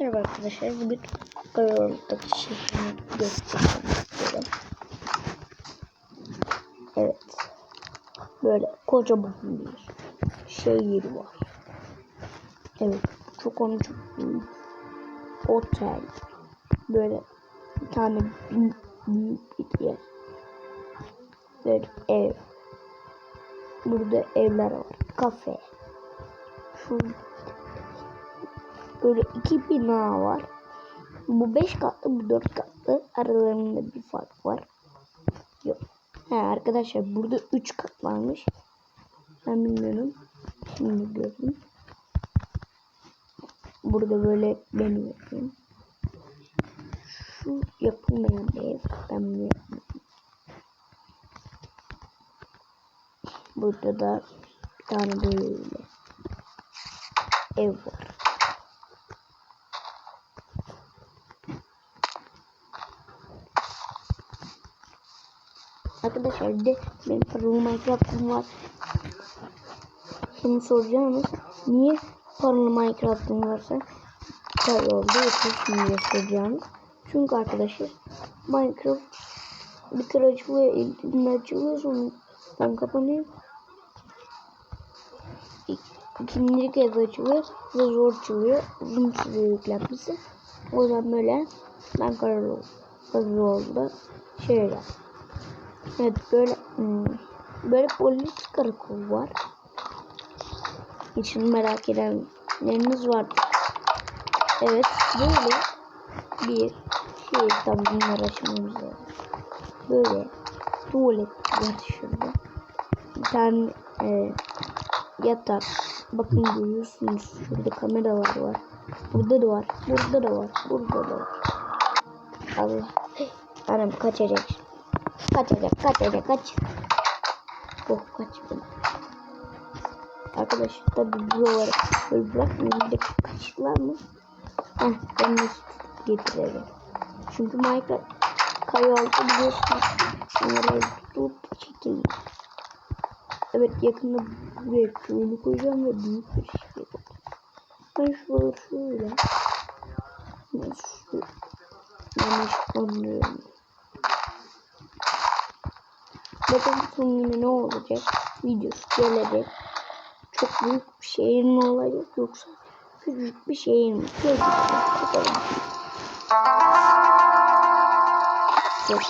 Merhaba arkadaşlar. Bugün Kayalı'daki şehrimi göstermek istiyorum. Evet. Böyle kocaman bir şehir var. Evet. Çok ama çok büyük. Otel. Böyle bir tane büyük, bir yer. Böyle ev. Burada evler var. Kafe. Şu böyle iki bina var. Bu beş katlı, bu dört katlı. Aralarında bir fark var. Yok. He arkadaşlar burada üç kat varmış. Ben bilmiyorum. Şimdi gördüm. Burada böyle benim evim. Şu yapılmayan ev. Ben bunu yapmadım. Burada da bir tane böyle ev var. Arkadaşlar bir de benim paralı Minecraft'ım var. Şimdi soracağınız niye paralı Minecraft'ım varsa tabi oldu diye soracağınız. Çünkü arkadaşlar Minecraft bir kere açılıyor, ilk açılıyor sonra kapanıyor. İkinci kez açılıyor ve zor açılıyor. Uzun sürüyor yüklenmesi. O yüzden böyle ben karar oldu. Hızlı oldu. Şöyle. Evet böyle hmm, böyle polis karakolu var. İçini merak edenleriniz var. Evet böyle bir şey tam bunları açmamız lazım. Böyle tuvalet var şurada. Bir tane e, yatak. Bakın görüyorsunuz şurada kameralar var. Burada da var. Burada da var. Burada da var. Allah. Anam kaçacak. Kaçacak, kaçacak, kaç. Oh kaçmadı. Arkadaşlar tabi buraları böyle de kaçtılar mı? Heh ben de getireceğim. Çünkü Minecraft kayı altı biliyorsunuz. Onları tutup çekeyim. Evet yakında buraya köyünü koyacağım ve büyük bir şey yapacağım. Ben şuraları şöyle. Ben şu. Ben hiç. Bakın son yine ne olacak? Videosu gelecek. Çok büyük bir şehir mi olacak yoksa küçük bir şehir mi? Şöyle bakalım. Yok.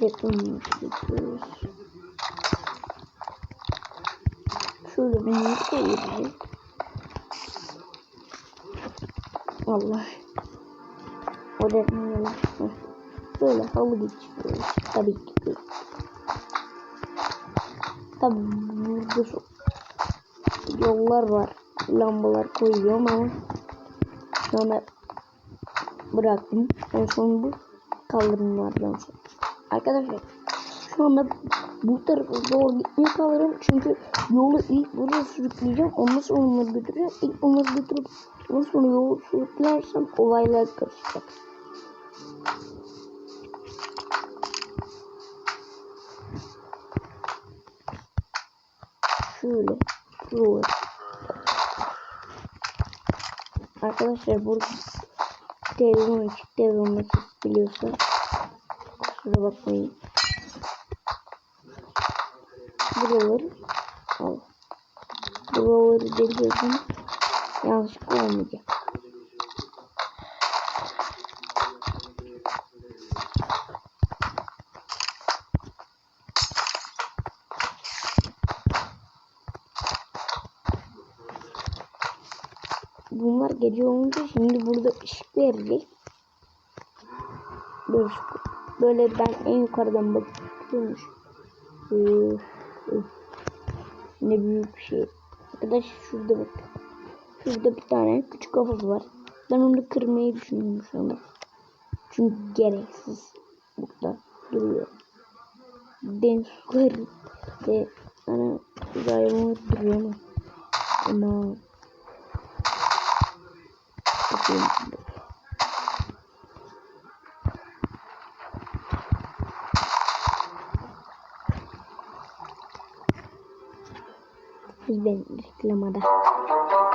Bir koyayım. Allah. O da Böyle halı geçiyoruz. Tabii ki. Tabii burada çok yollar var. Lambalar koyuyorum ama sonra bıraktım. En son bu kaldırımlardan sonra. Arkadaşlar şu anda bu tarafa doğru gitmeye kalırım. Çünkü yolu ilk buraya sürükleyeceğim. Ondan sonra onları götüreceğim. İlk onları götürüp yolu sürüklersem olaylar karışacak. Şöyle. Şöyle. Arkadaşlar burada televizyon açık televizyon açık biliyorsa kusura bakmayın buraları al. Buraları deliyorsun. Yanlışlıkla olmayacak. Bunlar gece olunca şimdi burada ışık verecek. Böyle, böyle ben en yukarıdan bakıyorum. Ee, ne büyük bir şey. Arkadaş şurada bak. Şurada bir tane küçük kafası var. Ben onu kırmayı düşünüyorum şu anda. Çünkü gereksiz burada duruyor. Deniz suları ve ana uzaylı duruyor mu? Ama Bakayım. ben reklamada.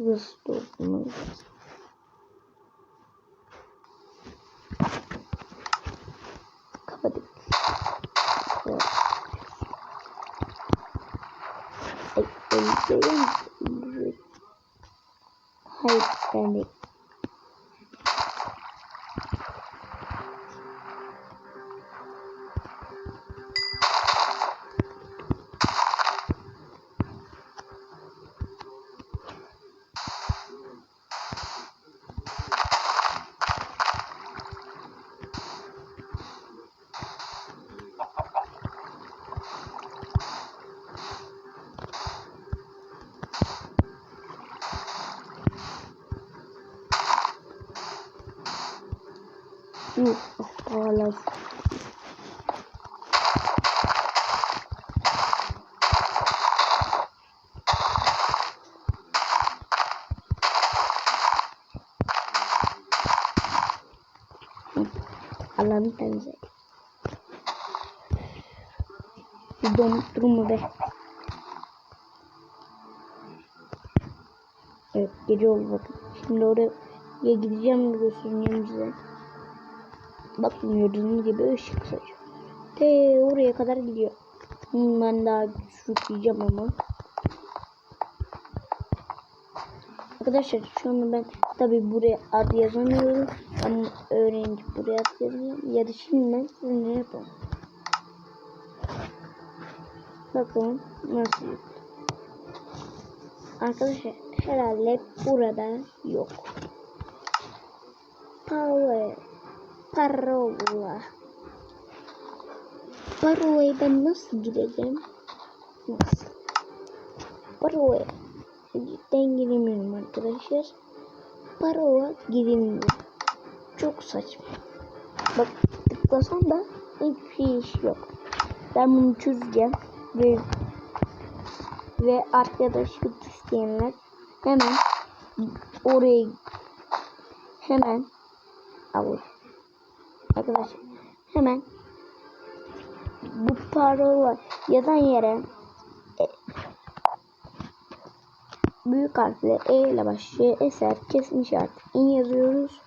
Şurası doldurmalı. Kapadık. Evet. Hayır ben değil. Yuh, hala Allah'ını temizle. Bir donup durma be. Evet gece oldu bakın. Şimdi oraya gideceğim göstereceğim size. Bakın gördüğünüz gibi ışık saçıyor. Te oraya kadar gidiyor. Hmm, Ben daha sürükleyeceğim ama. Arkadaşlar şu anda ben tabi buraya ad yazamıyorum. Ama öğrenci buraya ad yazıyorum. Ya da şimdiden sizinle yapalım. Bakalım nasıl yok. Arkadaşlar herhalde burada yok. Power. Parola. Parola'yı ben nasıl gireceğim? Nasıl? Parola. Cidden giremiyorum arkadaşlar. Parola girilmiyor. Çok saçma. Bak tıklasam da hiçbir iş yok. Ben bunu çözeceğim. Ve ve arkadaşlık isteyenler hemen oraya hemen al. Arkadaşlar hemen bu parola yazan yere e, büyük harfle E ile başlıyor. Eser kesin işaret in yazıyoruz.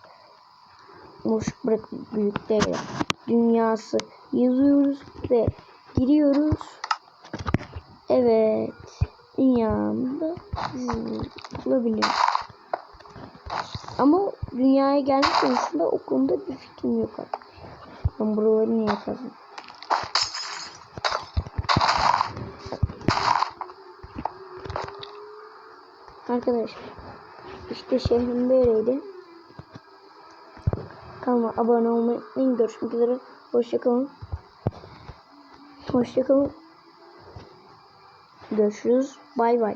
Boşluk bırak büyük değil. Dünyası yazıyoruz ve giriyoruz. Evet. Dünyamda bulabilirim. Ama dünyaya gelme konusunda o konuda bir fikrim yok artık. Ben buraları niye kazdım? Arkadaşlar işte şehrim böyleydi. Kanalıma abone olmayı unutmayın. Görüşmek üzere. Hoşçakalın. Hoşçakalın. Görüşürüz. Bay bay.